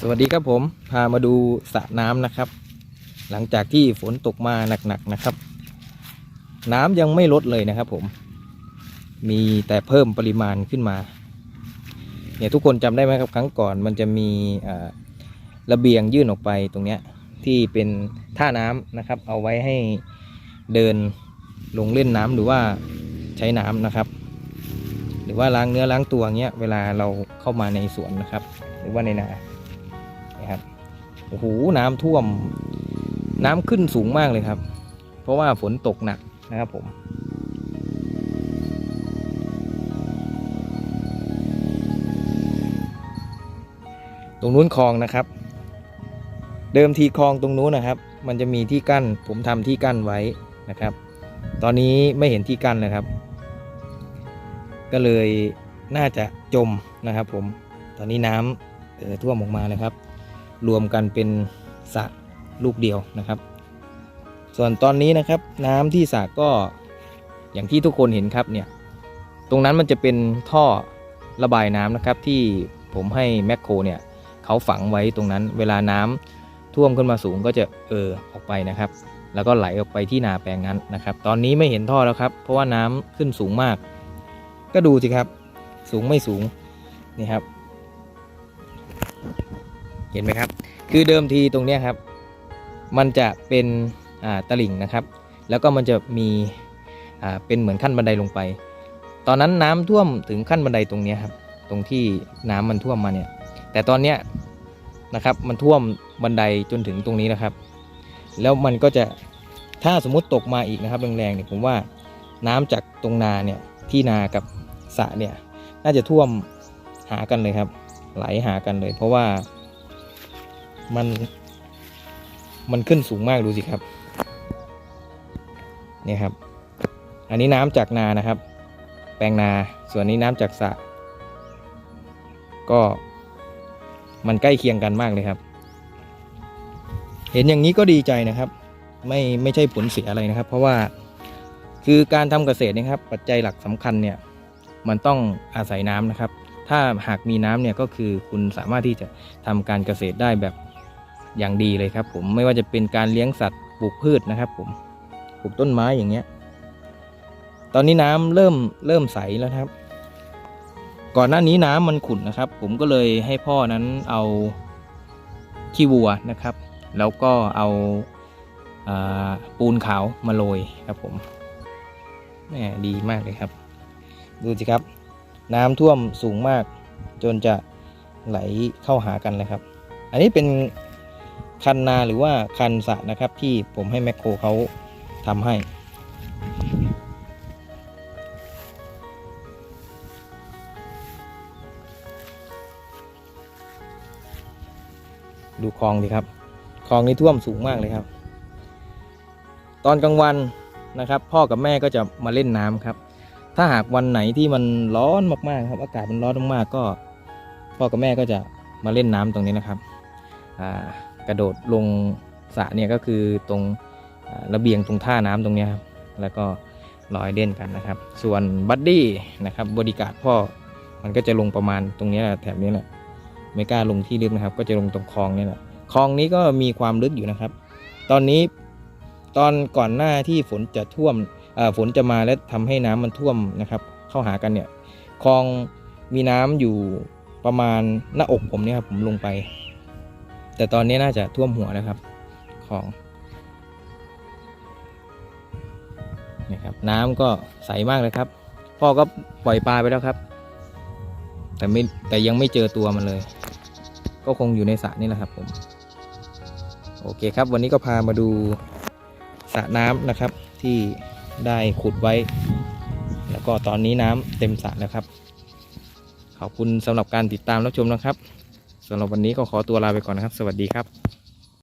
สวัสดีครับผมพามาดูสระน้ำนะครับ หลังจากที่ฝนตกมาหนักๆนะครับ น้ำยังไม่ลดเลยนะครับผม มีแต่เพิ่มปริมาณขึ้นมาเนี่ยทุกคนจำได้ไหมครับครั้งก่อนมันจะมีอ่าระเบียงยื่นออกไปตรงเนี้ยที่เป็นท่าน้ำนะครับ เอาไว้ให้เดินลงเล่นน้ำหรือว่าใช้น้ำนะครับ หรือว่าล้างเนื้อล้างตัวเงี้ยเวลาเราเข้ามาในสวนนะครับ หรือว่าในนา โอ้โหน้ำท่วม น้ำขึ้นสูงมากเลยครับ เพราะว่าฝนตกหนักนะครับผมตรงนู้นคลองนะครับ เดิมทีคลองตรงนู้นนะครับ มันจะมีที่กั้น ผมทำที่กั้นไว้นะครับ ตอนนี้ไม่เห็นที่กั้นเลยครับ ก็เลยน่าจะจมนะครับ ผม ตอนนี้น้ำเอ่อท่วมออกมาเลยครับ รวมกันเป็นสระลูกเดียวนะครับ ส่วนตอนนี้นะครับน้ำที่สระก็อย่างที่ทุกคนเห็นครับเนี่ยตรงนั้นมันจะเป็นท่อระบายน้ำนะครับที่ผมให้แมคโครเนี่ยเขาฝังไว้ตรงนั้น เวลาน้ำท่วมขึ้นมาสูงก็จะเออออกไปนะครับ แล้วก็ไหลออกไปที่นาแปลงนั้นนะครับ ตอนนี้ไม่เห็นท่อแล้วครับ เพราะว่าน้ำขึ้นสูงมาก ก็ดูสิครับ สูงไม่สูงนี่ครับ เห็นไหมครับ คือเดิมทีตรงนี้ครับ มันจะเป็นตลิ่งนะครับ แล้วก็มันจะมีเป็นเหมือนขั้นบันไดลงไป ตอนนั้นน้ำท่วมถึงขั้นบันไดตรงนี้ครับ ตรงที่น้ำมันท่วมมาเนี่ย แต่ตอนเนี้ยนะครับมันท่วมบันไดจนถึงตรงนี้นะครับ แล้วมันก็จะถ้าสมมุติตกมาอีกนะครับแรงๆเนี่ยผมว่าน้ำจากตรงนาเนี่ยที่นากับสระเนี่ยน่าจะท่วมหากันเลยครับ ไหลหากันเลย เพราะว่า มัน มันขึ้นสูงมากดูสิครับ เนี่ยครับ อันนี้น้ำจากนานะครับ แปลงนา ส่วนนี้น้ำจากสระก็มันใกล้เคียงกันมากเลยครับ เห็นอย่างนี้ก็ดีใจนะครับ ไม่ไม่ใช่ผลเสียอะไรนะครับ เพราะว่าคือการทำเกษตรนะครับ ปัจจัยหลักสำคัญเนี่ย มันต้องอาศัยน้ำนะครับ ถ้าหากมีน้ำเนี่ยก็คือคุณสามารถที่จะทำการเกษตรได้แบบ อย่างดีเลยครับ ผมไม่ว่าจะเป็นการเลี้ยงสัตว์ปลูกพืชนะครับ ผมปลูกต้นไม้อย่างเงี้ย ตอนนี้น้ำเริ่มเริ่มใสแล้วครับ ก่อนหน้านี้น้ำมันขุ่นนะครับ ผมก็เลยให้พ่อนั้นเอาขี้วัวนะครับ แล้วก็เอาอาปูนขาวมาโรยครับผมแหมดีมากเลยครับ ดูสิครับ น้ำท่วมสูงมาก จนจะไหลเข้าหากันเลยครับ อันนี้เป็น คันนาหรือว่าคันสะนะครับ ที่ผมให้แมคโครเขาทำให้ ดูคลองดิครับคลองนี้ท่วมสูงมากเลยครับ ตอนกลางวันนะครับ พ่อกับแม่ก็จะมาเล่นน้ำครับ ถ้าหากวันไหนที่มันร้อนมากๆครับ อากาศมันร้อนมากๆก็ พ่อกับแม่ก็จะมาเล่นน้ำตรงนี้นะครับ อ่า กระโดดลงสระเนี่ยก็คือตรงระเบียงตรงท่าน้ำตรงนี้ครับแล้วก็ลอยเล่นกันนะครับ ส่วนบัดดี้นะครับบริการพ่อมันก็จะลงประมาณตรงนี้แหละแถบนี้แหละไม่กล้าลงที่ลึกนะครับ ก็จะลงตรงคลองนี่แหละคลองนี้ก็มีความลึกอยู่นะครับ ตอนนี้ตอนก่อนหน้าที่ฝนจะท่วมฝนจะมาและทำให้น้ำมันท่วมนะครับ เข้าหากันเนี่ยคลองมีน้ำอยู่ประมาณหน้าอกผมเนี่ยครับผมลงไป แต่ตอนนี้น่าจะท่วมหัวแล้วครับคลองนี่ครับ น้ำก็ใสมากเลยครับ พ่อก็ปล่อยปลาไปแล้วครับ แต่ไม่แต่ยังไม่เจอตัวมันเลย ก็คงอยู่ในสระนี่แหละครับผม โอเคครับ วันนี้ก็พามาดูสระน้ำนะครับที่ได้ขุดไว้ แล้วก็ตอนนี้น้ำเต็มสระแล้วครับ ขอบคุณสำหรับการติดตามรับชมนะครับ สำหรับวันนี้ก็ขอตัวลาไปก่อนนะครับ สวัสดีครับ